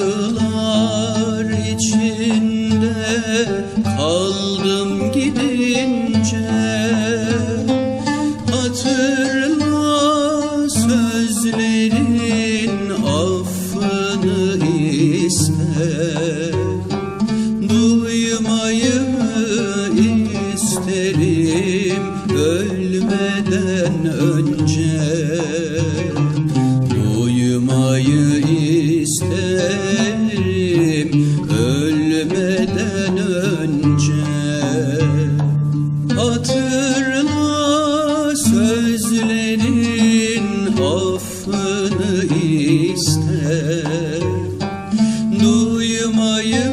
acılar içinde kal. Duymayı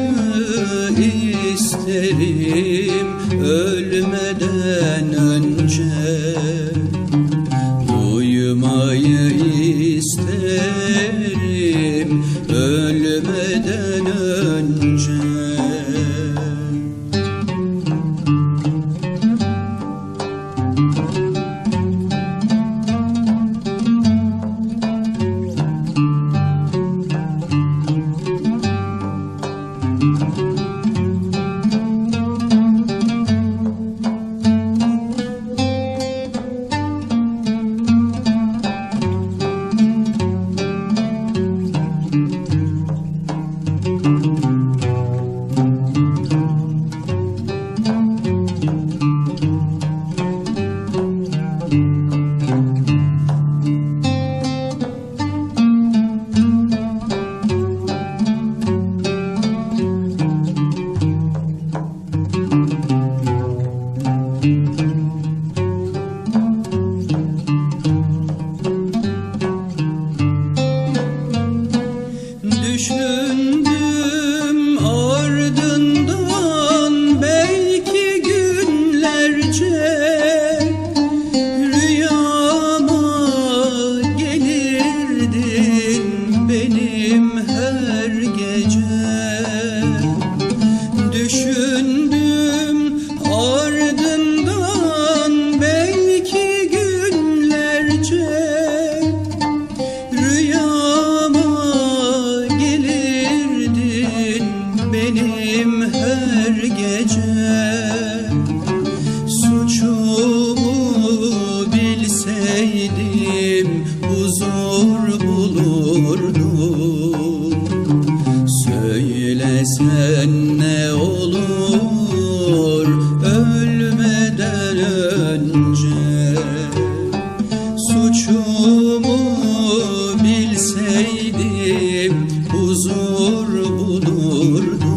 isterim ölmeden önce. Duymayı isterim ölmeden önce. önce Suçumu bilseydim huzur bulurdum